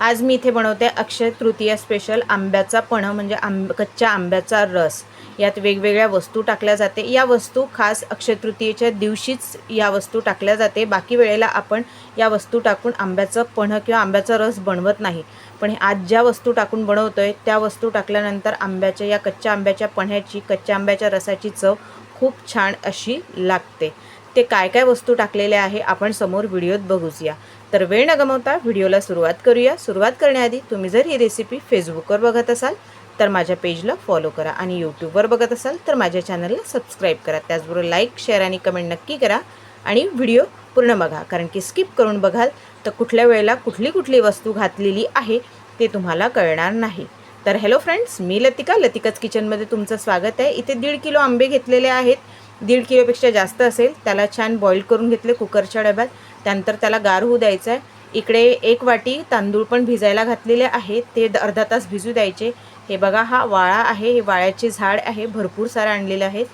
आज मी इथे बनवते अक्षय तृतीया स्पेशल आंब्याचा पण म्हणजे आंब कच्च्या आंब्याचा रस. यात वेगवेगळ्या वस्तू टाकल्या जाते. या वस्तू खास अक्षय तृतीयेच्या दिवशीच या वस्तू टाकल्या जाते. बाकी वेळेला आपण या वस्तू टाकून आंब्याचं पणं किंवा आंब्याचा रस बनवत नाही. पण हे आज ज्या वस्तू टाकून बनवतो आहे त्या वस्तू टाकल्यानंतर आंब्याच्या या कच्च्या आंब्याच्या पन्ह्याची कच्च्या आंब्याच्या रसाची चव खूप छान अशी लागते. ते काय काय वस्तू टाकलेल्या आहे आपण समोर व्हिडिओत बघूच या तर वेळ न गमवता व्हिडिओला सुरुवात करूया. सुरुवात करण्याआधी तुम्ही जर ही रेसिपी फेसबुकवर बघत असाल तर माझ्या पेजला फॉलो करा आणि यूट्यूबवर बघत असाल तर माझ्या चॅनलला सबस्क्राईब करा. त्याचबरोबर लाईक शेअर आणि कमेंट नक्की करा आणि व्हिडिओ पूर्ण बघा. कारण की स्किप करून बघाल तर कुठल्या वेळेला कुठली कुठली वस्तू घातलेली आहे ते तुम्हाला कळणार नाही. तर हॅलो फ्रेंड्स मी लतिका. लतिकाच किचनमध्ये तुमचं स्वागत आहे. इथे दीड किलो आंबे घेतलेले आहेत. दीड किलोपेक्षा जास्त असेल त्याला छान बॉईल करून घेतले कुकरच्या डब्यात. त्यानंतर त्याला गार होऊ द्यायचं आहे इकडे एक वाटी तांदूळ पण भिजायला घातलेले आहे ते द- अर्धा तास भिजू द्यायचे. हे बघा हा वाळा आहे. हे वाळ्याचे झाड आहे. भरपूर सारे आणलेले आहेत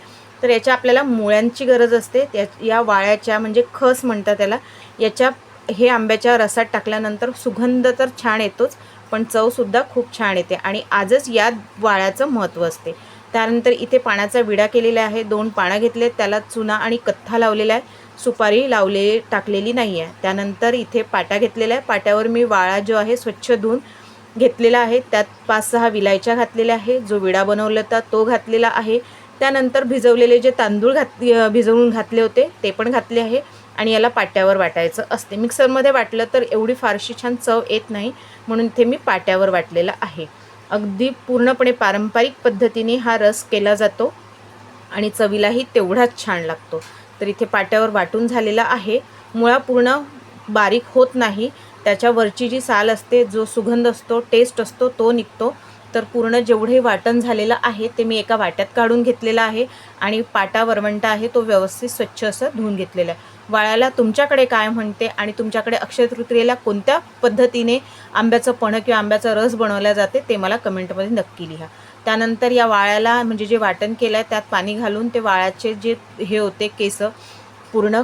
तर याच्या आपल्याला मुळ्यांची गरज असते. त्या या वाळ्याच्या म्हणजे खस म्हणतात त्याला. याच्या हे आंब्याच्या रसात टाकल्यानंतर सुगंध तर छान येतोच पण चवसुद्धा खूप छान येते. आणि आजच या वाळ्याचं महत्त्व असते. त्यानंतर इथे पाण्याचा विडा केलेला आहे. दोन पानं घेतले त्याला चुना आणि कथ्था लावलेला आहे. सुपारी लावले टाकलेली नाही आहे त्यानंतर इथे पाटा घेतलेला आहे पाट्यावर मी वाळा जो आहे स्वच्छ धुवून घेतलेला आहे. त्यात पाच सहा विलायच्या घातलेल्या आहे जो विडा बनवला होता तो घातलेला आहे. त्यानंतर भिजवलेले जे तांदूळ घात भिजवून घातले होते ते पण घातले आहे. आणि याला पाट्यावर वाटायचं असते. मिक्सरमध्ये वाटलं तर एवढी फारशी छान चव येत नाही. म्हणून इथे मी पाट्यावर वाटलेलं आहे. अगदी पूर्णपणे पारंपरिक पद्धतीने हा रस केला जातो आणि चवीलाही तेवढाच छान लागतो. तर इथे पाट्यावर वाटून झालेला आहे. मुळा पूर्ण बारीक होत नाही. त्याच्यावरची जी साल असते जो सुगंध असतो टेस्ट असतो तो निघतो. तर पूर्ण जेवढे वाटण झालेलं आहे ते मी एका वाट्यात काढून घेतलेलं आहे आणि पाटा वरवंटा आहे तो व्यवस्थित स्वच्छ असं धुवून घेतलेला आहे. वाळ्याला तुमच्याकडे काय म्हणते आणि तुमच्याकडे अक्षय तृतीयेला कोणत्या पद्धतीने आंब्याचं पणं किंवा आंब्याचा रस बनवला जाते ते मला कमेंटमध्ये नक्की लिहा. त्यानंतर या वाळ्याला म्हणजे जे वाटण केलं आहे त्यात पाणी घालून ते वाळ्याचे जे हे होते केस पूर्ण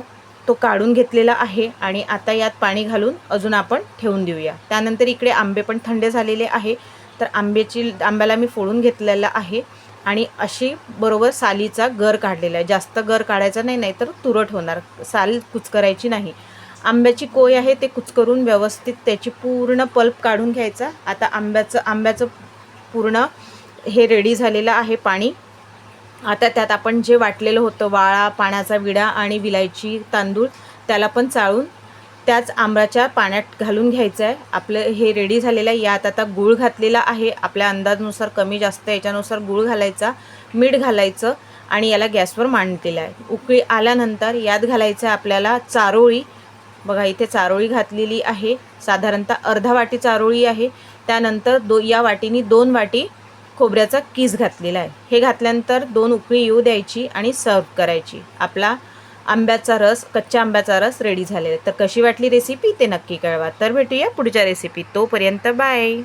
तो काढून घेतलेला आहे आणि आता यात पाणी घालून अजून आपण ठेवून देऊया. त्यानंतर इकडे आंबे पण थंड झालेले आहे. तर आंब्याची आंब्याला मी फोडून घेतलेला आहे. आणि अशी बरोबर सालीचा गर काढलेला आहे. जास्त गर काढायचा नाही नाहीतर तुरट होणार. साल कुचकरायची नाही. आंब्याची कोय आहे ते कुचकरून व्यवस्थित त्याची पूर्ण पल्प काढून घ्यायचा. आता आंब्याचं आंब्याचं पूर्ण हे रेडी झालेलं आहे पाणी. आता त्यात आपण जे वाटलेलं होतं वाळा पाण्याचा विडा आणि विलायची तांदूळ त्याला पण चाळून त्याच आंब्याच्या पाण्यात घालून घ्यायचं आहे. आपलं हे रेडी झालेलं आहे. यात आता गूळ घातलेला आहे. आपल्या अंदाजनुसार कमी जास्त याच्यानुसार गूळ घालायचा मीठ घालायचं आणि याला गॅसवर मांडलेलं आहे. उकळी आल्यानंतर यात घालायचं आहे आपल्याला चारोळी. बघा इथे चारोळी घातलेली आहे. साधारणतः अर्धा वाटी चारोळी आहे. त्यानंतर दो या वाटीनी दोन वाटी खोबऱ्याचा किस घातलेला आहे. हे घातल्यानंतर दोन उकळी येऊ द्यायची आणि सर्व करायची. आपला आंब्याचा रस कच्च्या आंब्याचा रस रेडी झालेला आहे. तर कशी वाटली रेसिपी ते नक्की कळवा. तर भेटूया पुढच्या रेसिपी तोपर्यंत बाय